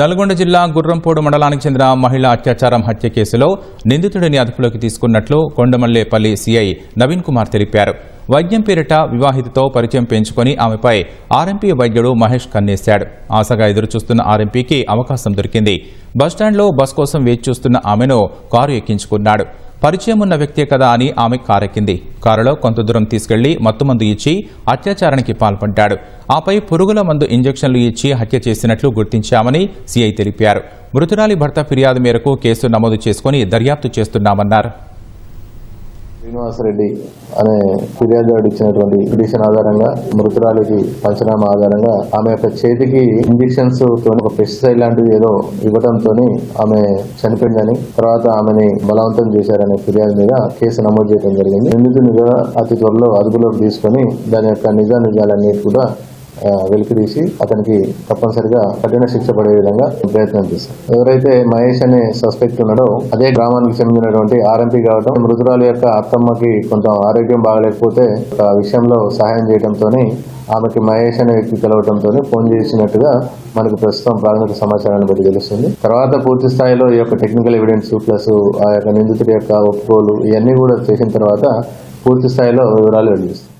నల్గొండ జిల్లా గుర్రంపోడు మండలానికి చెందిన మహిళా అత్యాచారం హత్య కేసులో నిందితుడిని అదుపులోకి తీసుకున్నట్లు కొండమల్లేపల్లి సీఐ నవీన్ కుమార్ తెలిపారు. వైద్యం పేరిట వివాహితతో పరిచయం పెంచుకొని ఆమెపై ఆర్ఎంపీ వైద్యుడు మహేష్ కన్నేశాడు. ఆశగా ఎదురుచూస్తున్న ఆర్ఎంపీకి అవకాశం దొరికింది. బస్టాండ్లో బస్ కోసం వేచి చూస్తున్న ఆమెను కారు ఎక్కించుకున్నాడు. పరిచయం ఉన్న వ్యక్తే కదా అని ఆమె కారెక్కింది. కారులో కొంత దూరం తీసుకెళ్ళి మత్తుమందు ఇచ్చి అత్యాచారానికి పాల్పడ్డాడు. ఆపై పురుగుల మందు ఇంజెక్షన్లు ఇచ్చి హత్య చేసినట్లు గుర్తించామని సీఐ తెలిపారు. మృతురాలి భర్త ఫిర్యాదు మేరకు కేసు నమోదు చేసుకుని దర్యాప్తు చేస్తున్నామన్నారు. శ్రీనివాసరెడ్డి అనే ఫిర్యాదుదారుడు ఇచ్చినటువంటి పిటిషన్ ఆధారంగా మృతురాలికి పంచనామా ఆధారంగా ఆమె యొక్క చేతికి ఇంజక్షన్స్తో ఒక పెస్టిసైడ్ లాంటిది ఏదో ఇవ్వడంతో ఆమె చనిపోయిందని తర్వాత ఆమెని బలవంతం చేశారనే ఫిర్యాదు మీద కేసు నమోదు చేయడం జరిగింది. నిందితుని కూడా అతి త్వరలో అదుపులోకి తీసుకొని దాని యొక్క నిజా నిజాలన్నిటి కూడా వెలికితీసి అతనికి తప్పనిసరిగా కఠిన శిక్ష పడే విధంగా ప్రయత్నం చేశారు. ఎవరైతే మహేష్ అనే సస్పెక్ట్ ఉన్నాడో అదే గ్రామానికి చెందినటువంటి ఆర్ఎంపీ కావడం మృతురాలు యొక్క అత్తమ్మకి కొంచెం ఆరోగ్యం బాగలేకపోతే ఆ విషయంలో సహాయం చేయడంతో ఆమెకి మహేష్ అనే వ్యక్తి కలవడంతో ఫోన్ చేసినట్టుగా మనకు ప్రస్తుతం ప్రాథమిక సమాచారాన్ని బట్టి తెలుస్తుంది. తర్వాత పూర్తి స్థాయిలో ఈ యొక్క టెక్నికల్ ఎవిడెన్స్ ప్లస్ ఆ యొక్క నిందితుడి యొక్క ఒప్పుకోలు ఇవన్నీ కూడా చేసిన తర్వాత పూర్తి స్థాయిలో వివరాలు వెల్లడిస్తాం